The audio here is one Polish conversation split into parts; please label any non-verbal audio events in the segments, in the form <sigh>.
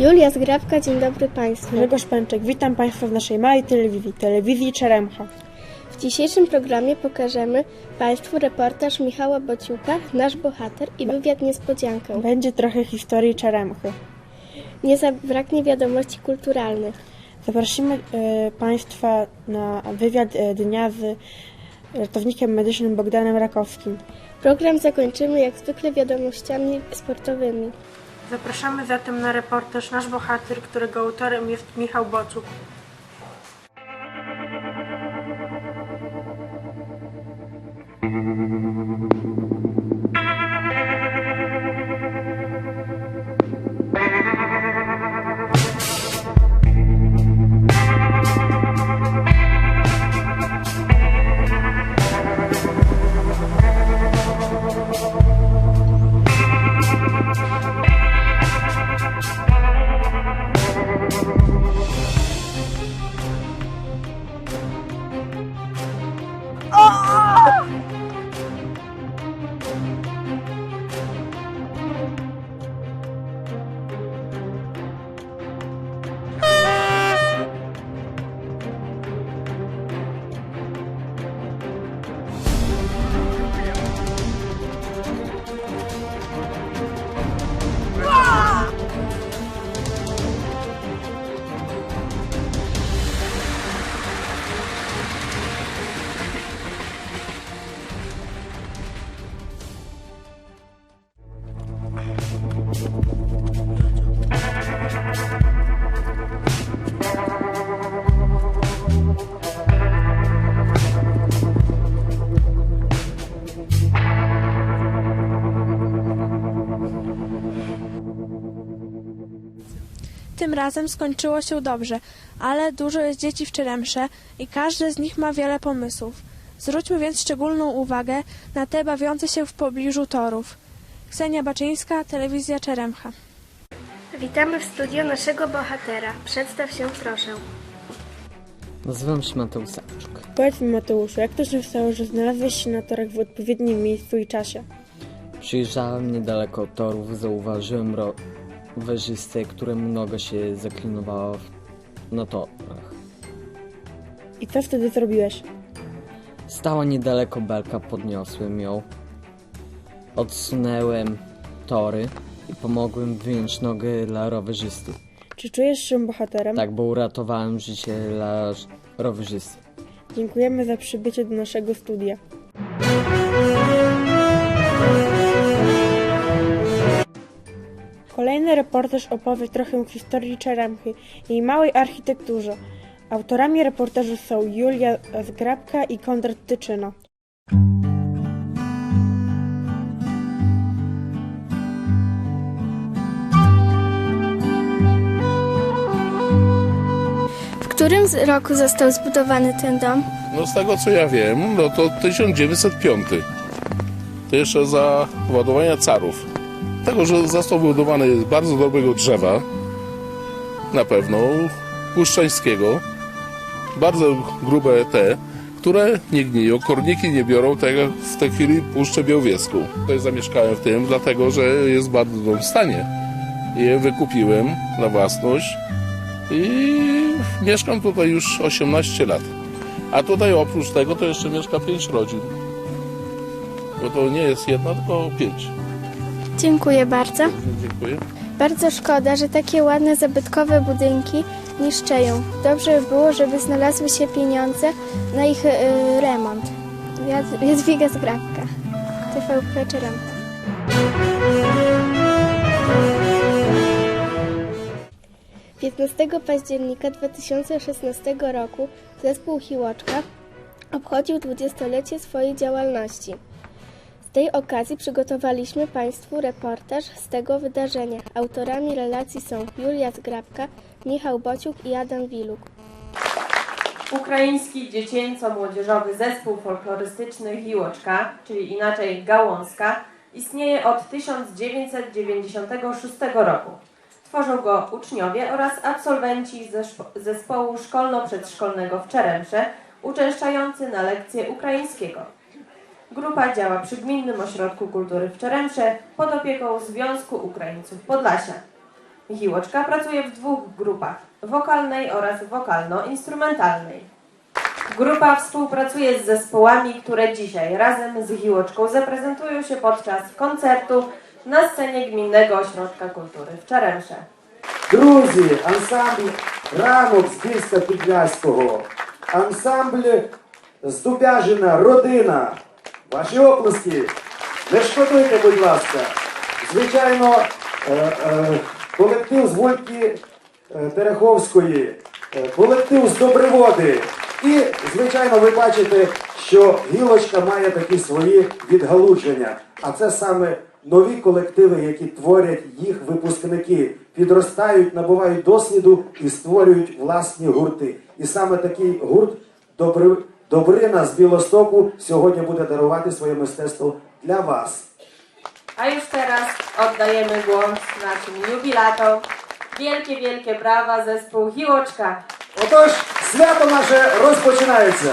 Julia Zgrabka, dzień dobry Państwu. Grzegorz Pęczek, witam Państwa w naszej małej telewizji, telewizji Czeremcha. W dzisiejszym programie pokażemy Państwu reportaż Michała Bociuka, nasz bohater i wywiad niespodziankę. Będzie trochę historii Czeremchy. Nie zabraknie wiadomości kulturalnych. Zaprosimy e, Państwa na wywiad e, dnia z ratownikiem medycznym Bogdanem Rakowskim. Program zakończymy jak zwykle wiadomościami sportowymi. Zapraszamy zatem na reportaż Nasz Bohater, którego autorem jest Michał Bociuk. Tym razem skończyło się dobrze, ale dużo jest dzieci w Czeremsze i każdy z nich ma wiele pomysłów. Zwróćmy więc szczególną uwagę na te bawiące się w pobliżu torów. Ksenia Baczyńska, Telewizja Czeremcha. Witamy w studio naszego bohatera. Przedstaw się proszę. Nazywam się Mateusz Sawczuk. Powiedz mi Mateuszu, jak to się stało, że znalazłeś się na torach w odpowiednim miejscu i czasie? Przyjeżdżałem niedaleko torów, zauważyłem rowerzystę, któremu noga się zaklinowała w- na torach. I co wtedy zrobiłeś? Stała niedaleko belka, podniosłem ją, odsunęłem tory i pomogłem wyjąć nogę dla rowerzysty. Czy czujesz się bohaterem? Tak, bo uratowałem życie dla rowerzysty. Dziękujemy za przybycie do naszego studia. Kolejny reportaż opowie trochę historii Czeremchy i jej małej architekturze. Autorami reportażu są Julia Zgrabka i Konrad Tyczyna. Którym roku został zbudowany ten dom? No z tego co ja wiem, no to 1905. To jeszcze za ładowania carów. Tego, że został budowany z bardzo dobrego drzewa, na pewno, puszczańskiego. Bardzo grube te, które nie gniją, korniki nie biorą, tak jak w tej chwili Puszczę Białowieską. Tutaj zamieszkałem w tym, dlatego, że jest w bardzo dobrym stanie. Je wykupiłem na własność i mieszkam tutaj już 18 lat. A tutaj oprócz tego to jeszcze mieszka 5 rodzin. Bo to nie jest jedna, tylko 5. Dziękuję bardzo. Dziękuję. Bardzo szkoda, że takie ładne, zabytkowe budynki niszczeją. Dobrze by było, żeby znalazły się pieniądze na ich yy, remont. Jadwiga Zgrabka, TVP Czeremka. 15 października 2016 roku zespół Hiłoczka obchodził dwudziestolecie swojej działalności. Z tej okazji przygotowaliśmy Państwu reportaż z tego wydarzenia. Autorami relacji są Julia Zgrabka, Michał Bociuk i Adam Wiluk. Ukraiński dziecięco-młodzieżowy zespół folklorystyczny Hiłoczka, czyli inaczej Gałązka, istnieje od 1996 roku. Tworzą go uczniowie oraz absolwenci zespo- zespołu szkolno-przedszkolnego w Czeremsze, uczęszczający na lekcje ukraińskiego. Grupa działa przy Gminnym Ośrodku Kultury w Czeremsze pod opieką Związku Ukraińców Podlasia. Hiłoczka pracuje w dwóch grupach, wokalnej oraz wokalno-instrumentalnej. Grupa współpracuje z zespołami, które dzisiaj razem z Hiłoczką zaprezentują się podczas koncertu na scenie Gminnego Ośrodka Kultury w Czeremsze. Друзі, ансамбль ранок з Більська Підляського, ансамбль з Дубяжина, родина. Ваші оплески. Не шкодуйте, будь ласка. Звичайно, е, е, колектив з Вольки е, Тереховської, колектив з Добриводи. І, звичайно, ви бачите, що гілочка має такі свої відгалудження. А це саме нові колективи, які творять їх випускники, підростають, набувають досвіду і створюють власні гурти. І саме такий гурт Добри... Добрина з Білостоку сьогодні буде дарувати своє мистецтво для вас. A już teraz oddajemy głos naszym jubilatom. Wielkie, wielkie brawa zespół Hiłoczka. Отож, свято наше розпочинається.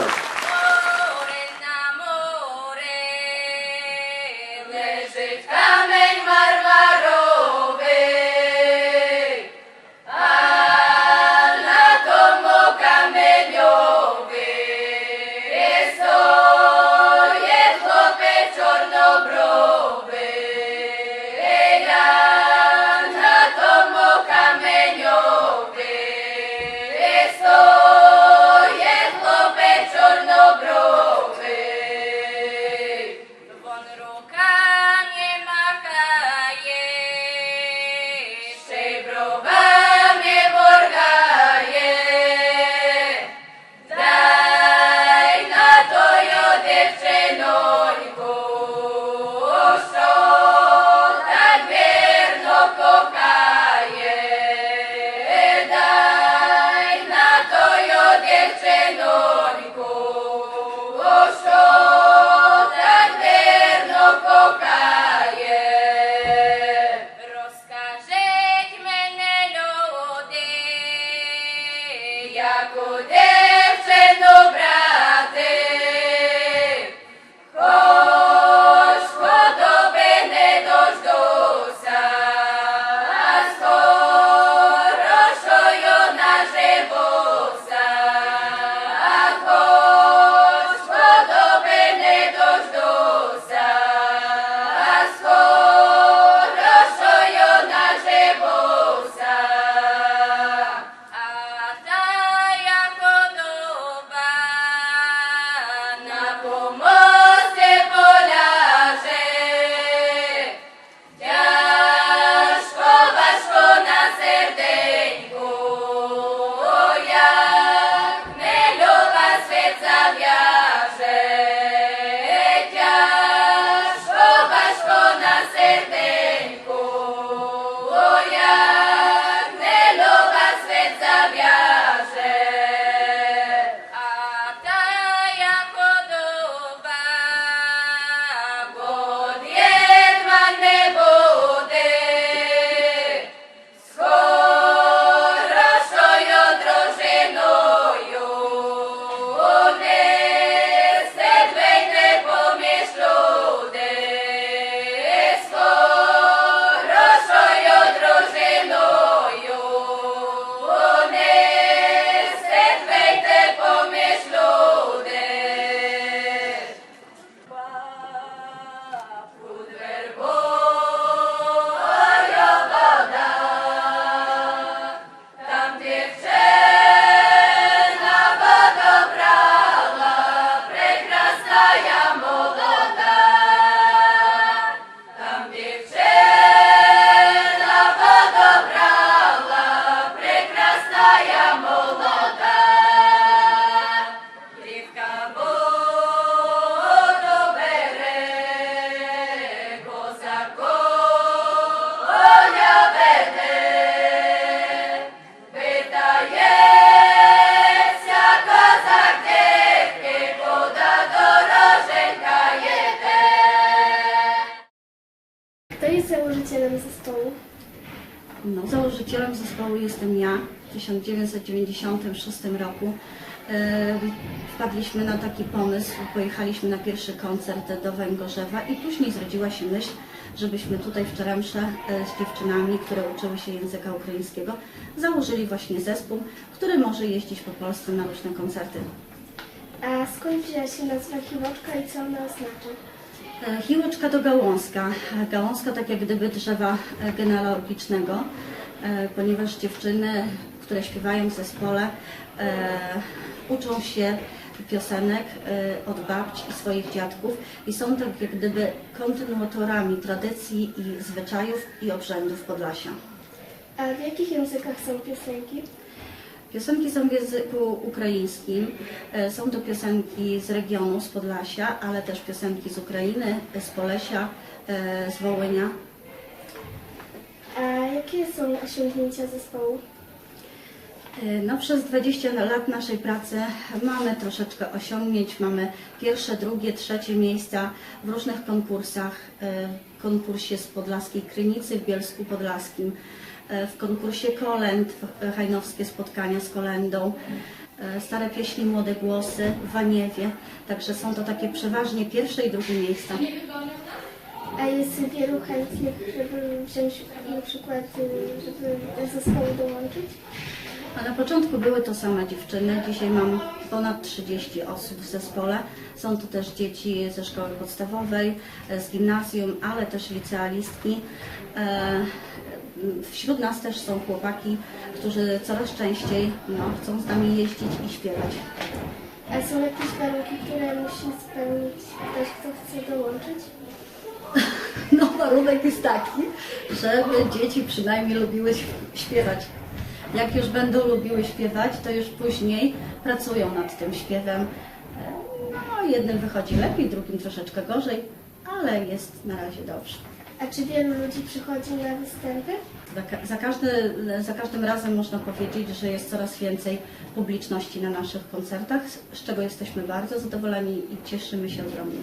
Jest założycielem zespołu? No, założycielem zespołu jestem ja w 1996 roku. E, Wpadliśmy na taki pomysł, pojechaliśmy na pierwszy koncert do Węgorzewa i później zrodziła się myśl, żebyśmy tutaj w Czeremsze e, z dziewczynami, które uczyły się języka ukraińskiego, założyli właśnie zespół, który może jeździć po Polsce na różne koncerty. A skąd wzięła się nazwa Chiłoczka i co ona oznacza? E, Chiłeczka to gałązka. E, Gałązka tak jak gdyby drzewa e, genealogicznego, ponieważ dziewczyny, które śpiewają w zespole, uczą się piosenek od babci i swoich dziadków i są tak jak gdyby kontynuatorami tradycji i zwyczajów i obrzędów Podlasia. A w jakich językach są piosenki? Piosenki są w języku ukraińskim. E, Są to piosenki z regionu, z Podlasia, ale też piosenki z Ukrainy, z Polesia, e, z Wołynia. A jakie są osiągnięcia zespołu? E, No, przez 20 lat naszej pracy mamy troszeczkę osiągnięć. Mamy pierwsze, drugie, trzecie miejsca w różnych konkursach. E, W konkursie z Podlaskiej Krynicy w Bielsku Podlaskim, e, w konkursie Kolęd, w- Hajnowskie Spotkania z Kolendą, e, Stare Pieśni, Młode Głosy w Waniewie. Także są to takie przeważnie pierwsze i drugie miejsca. A jest wielu chętnych, żeby wziąć na przykład, y, żeby do zespołu dołączyć? A na początku były to same dziewczyny, dzisiaj mam ponad 30 osób w zespole. Są to też dzieci ze szkoły podstawowej, e, z gimnazjum, ale też licealistki. Wśród nas też są chłopaki, którzy coraz częściej no, chcą z nami jeździć i śpiewać. A są jakieś warunki, które musi spełnić ktoś, kto chce dołączyć? <laughs> No warunek jest taki, żeby dzieci przynajmniej lubiły śp- śpiewać. Jak już będą lubiły śpiewać, to już później pracują nad tym śpiewem. E, No, jednym wychodzi lepiej, drugim troszeczkę gorzej, ale jest na razie dobrze. A czy wielu ludzi przychodzi na występy? Za, ka- za, każdy, za każdym razem można powiedzieć, że jest coraz więcej publiczności na naszych koncertach, z- czego jesteśmy bardzo zadowoleni i cieszymy się ogromnie.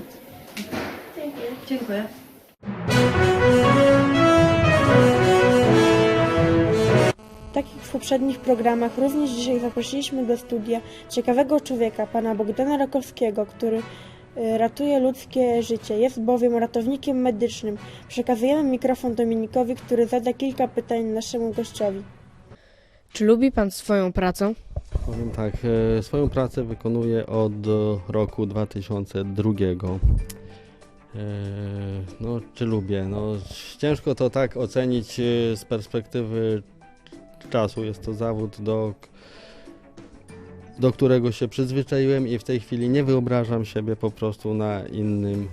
Dziękuję. Dziękuję. Tak jak w poprzednich programach, również dzisiaj zaprosiliśmy do studia ciekawego człowieka, pana Bogdana Rakowskiego, który ratuje ludzkie życie. Jest bowiem ratownikiem medycznym. Przekazujemy mikrofon Dominikowi, który zada kilka pytań naszemu gościowi. Czy lubi Pan swoją pracę? Powiem tak, e, swoją pracę wykonuję od roku 2002. E, No, czy lubię? No, ciężko to tak ocenić e, z perspektywy czasu. Jest to zawód, do, do którego się przyzwyczaiłem i w tej chwili nie wyobrażam siebie po prostu na innym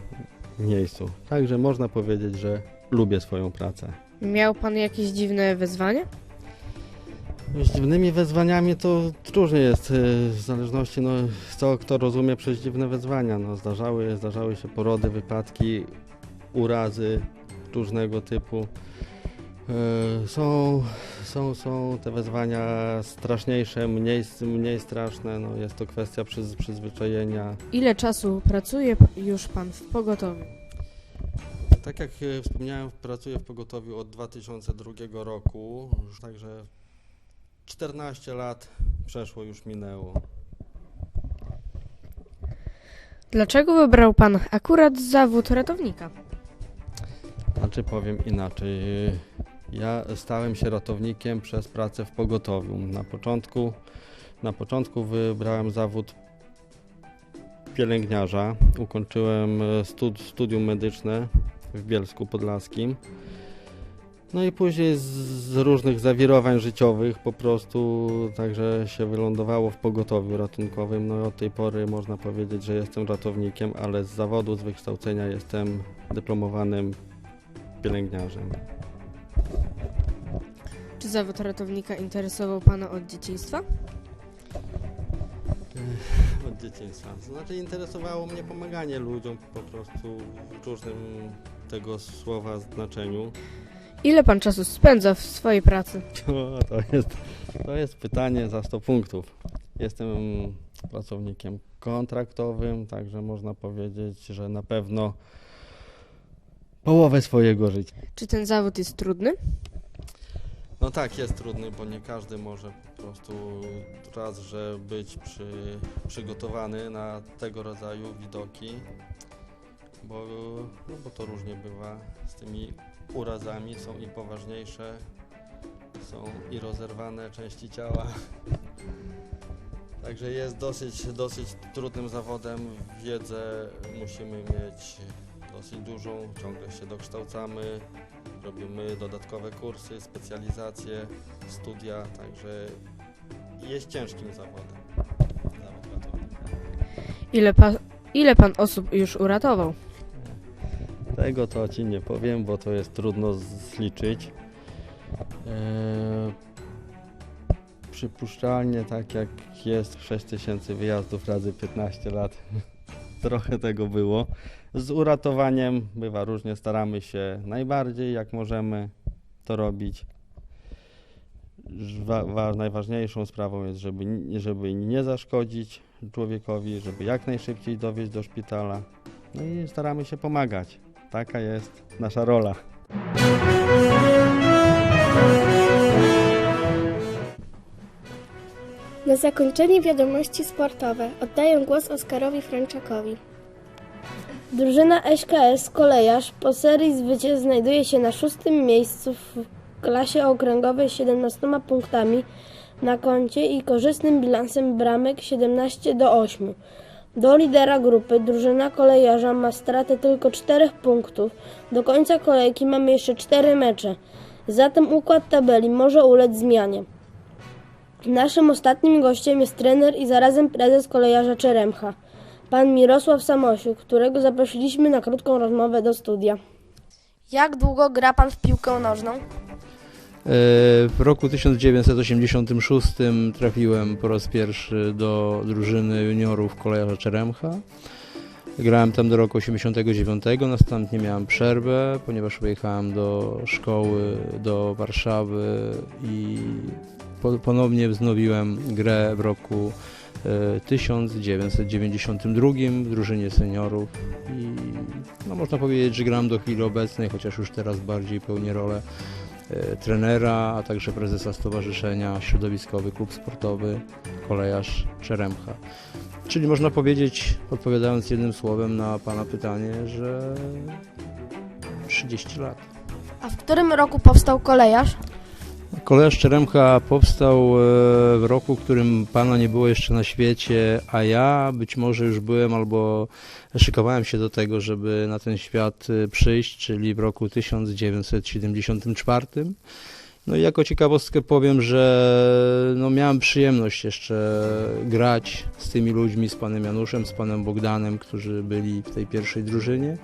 miejscu. Także można powiedzieć, że lubię swoją pracę. Miał Pan jakieś dziwne wyzwanie? Z dziwnymi wezwaniami to różnie jest, y, w zależności no, co kto rozumie przez dziwne wezwania. No, zdarzały, zdarzały się porody, wypadki, urazy różnego typu. Y, Są, są, są te wezwania straszniejsze, mniej, mniej straszne. No, jest to kwestia przyz, przyzwyczajenia. Ile czasu pracuje już Pan w pogotowiu? Tak jak e, wspomniałem, pracuję w pogotowiu od 2002 roku, także 14 lat przeszło, już minęło. Dlaczego wybrał Pan akurat zawód ratownika? Znaczy powiem inaczej. Ja stałem się ratownikiem przez pracę w pogotowiu. Na początku, na początku wybrałem zawód pielęgniarza. Ukończyłem e, stud, studium medyczne w Bielsku Podlaskim. No i później z, z różnych zawirowań życiowych po prostu także się wylądowało w pogotowiu ratunkowym. No i od tej pory można powiedzieć, że jestem ratownikiem, ale z zawodu, z wykształcenia jestem dyplomowanym pielęgniarzem. Czy zawód ratownika interesował Pana od dzieciństwa? Od dzieciństwa. Znaczy interesowało mnie pomaganie ludziom po prostu w różnym tego słowa znaczeniu. Ile Pan czasu spędza w swojej pracy? <laughs> O, to, jest, to jest pytanie za 100 punktów. Jestem pracownikiem kontraktowym, także można powiedzieć, że na pewno połowę swojego życia. Czy ten zawód jest trudny? No tak, jest trudny, bo nie każdy może po prostu raz, że być przy, przygotowany na tego rodzaju widoki. bo, no bo to różnie bywa z tymi urazami, są i poważniejsze, są i rozerwane części ciała. Także jest dosyć, dosyć trudnym zawodem. Wiedzę musimy mieć dosyć dużą, ciągle się dokształcamy, robimy dodatkowe kursy, specjalizacje, studia, także jest ciężkim zawodem. Zawód ratownika. Ile, pa, ile pan osób już uratował? Tego to ci nie powiem, bo to jest trudno zliczyć. Eee, przypuszczalnie tak jak jest 6000 wyjazdów razy 15 lat, <laughs> trochę tego było. Z uratowaniem bywa różnie, staramy się najbardziej jak możemy to robić. Wa- wa- najważniejszą sprawą jest, żeby, żeby nie zaszkodzić człowiekowi, żeby jak najszybciej dowieźć do szpitala. No i staramy się pomagać. Taka jest nasza rola. Na zakończenie wiadomości sportowe oddaję głos Oskarowi Franczakowi. Drużyna SKS Kolejarz po serii zwycięstw znajduje się na szóstym miejscu w klasie okręgowej z 17 punktami na koncie i korzystnym bilansem bramek 17 do 8. Do lidera grupy drużyna kolejarza ma stratę tylko 4 punktów. Do końca kolejki mamy jeszcze 4 mecze. Zatem układ tabeli może ulec zmianie. Naszym ostatnim gościem jest trener i zarazem prezes kolejarza Czeremcha, pan Mirosław Samosiuk, którego zaprosiliśmy na krótką rozmowę do studia. Jak długo gra pan w piłkę nożną? E, W roku 1986 trafiłem po raz pierwszy do drużyny juniorów kolejarza Czeremcha. Grałem tam do roku 89, następnie miałem przerwę, ponieważ wyjechałem do szkoły, do Warszawy i ponownie wznowiłem grę w roku e, 1992 w drużynie seniorów i no, można powiedzieć, że gram do chwili obecnej, chociaż już teraz bardziej pełnię rolę e, trenera, a także prezesa Stowarzyszenia Środowiskowy Klub Sportowy Kolejarz Czeremcha. Czyli można powiedzieć, odpowiadając jednym słowem na Pana pytanie, że 30 lat. A w którym roku powstał kolejarz? Kolejarz Czeremcha powstał e, w roku, w którym Pana nie było jeszcze na świecie, a ja być może już byłem albo szykowałem się do tego, żeby na ten świat e, przyjść, czyli w roku 1974. No i jako ciekawostkę powiem, że no miałem przyjemność jeszcze grać z tymi ludźmi, z panem Januszem, z panem Bogdanem, którzy byli w tej pierwszej drużynie,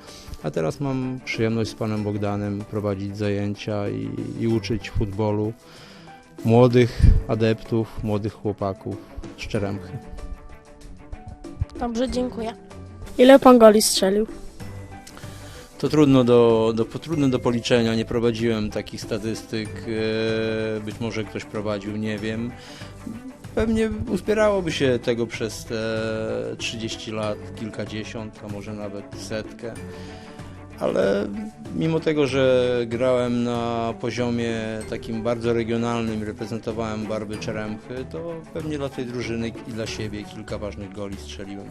a teraz mam przyjemność z panem Bogdanem prowadzić zajęcia i, i uczyć futbolu młodych adeptów, młodych chłopaków z Czeremchy. Dobrze, dziękuję. Ile pan goli strzelił? To trudno do, do, trudno do policzenia, nie prowadziłem takich statystyk, e, być może ktoś prowadził, nie wiem. Pewnie uzbierałoby się tego przez te 30 lat, kilkadziesiąt, a może nawet setkę. Ale mimo tego, że grałem na poziomie takim bardzo regionalnym, reprezentowałem barwy Czeremchy, to pewnie dla tej drużyny i dla siebie kilka ważnych goli strzeliłem.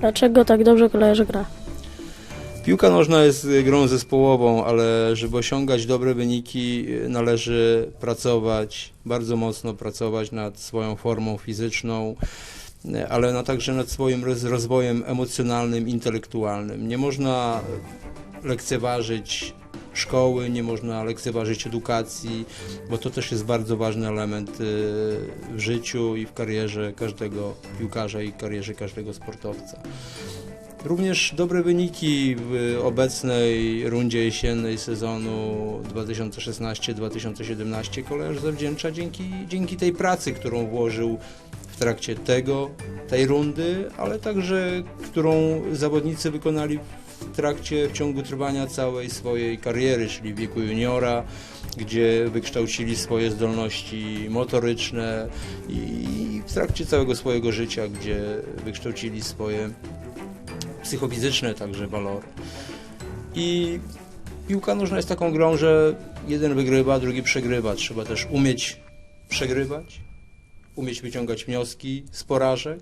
Dlaczego tak dobrze kolejarz gra? Piłka nożna jest grą zespołową, ale żeby osiągać dobre wyniki, należy pracować, bardzo mocno pracować nad swoją formą fizyczną, ale na także nad swoim roz- rozwojem emocjonalnym, intelektualnym. Nie można lekceważyć szkoły, nie można lekceważyć edukacji, bo to też jest bardzo ważny element y, w życiu i w karierze każdego piłkarza i karierze każdego sportowca. Również dobre wyniki w obecnej rundzie jesiennej sezonu 2016-2017 kolejarz zawdzięcza dzięki, dzięki tej pracy, którą włożył w trakcie tego, tej rundy, ale także którą zawodnicy wykonali w trakcie, w ciągu trwania całej swojej kariery, czyli w wieku juniora, gdzie wykształcili swoje zdolności motoryczne i w trakcie całego swojego życia, gdzie wykształcili swoje psychofizyczne także walory. I piłka nożna jest taką grą, że jeden wygrywa, drugi przegrywa. Trzeba też umieć przegrywać, umieć wyciągać wnioski z porażek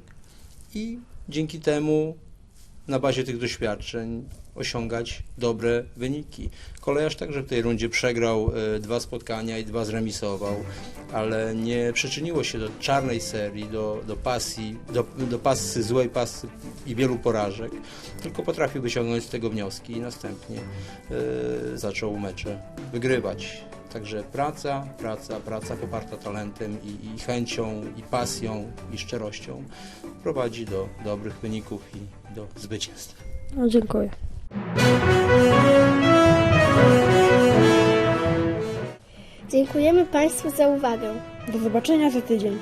i dzięki temu na bazie tych doświadczeń osiągać dobre wyniki. Kolejarz także w tej rundzie przegrał e, dwa spotkania i dwa zremisował, ale nie przyczyniło się do czarnej serii, do, do pasji, do, do pasy, złej pasy i wielu porażek, tylko potrafił wyciągnąć z tego wnioski i następnie e, zaczął mecze wygrywać. Także praca, praca, praca poparta talentem i, i chęcią, i pasją, i szczerością prowadzi do dobrych wyników i do zwycięstw. No, dziękuję. Dziękujemy Państwu za uwagę. Do zobaczenia za tydzień.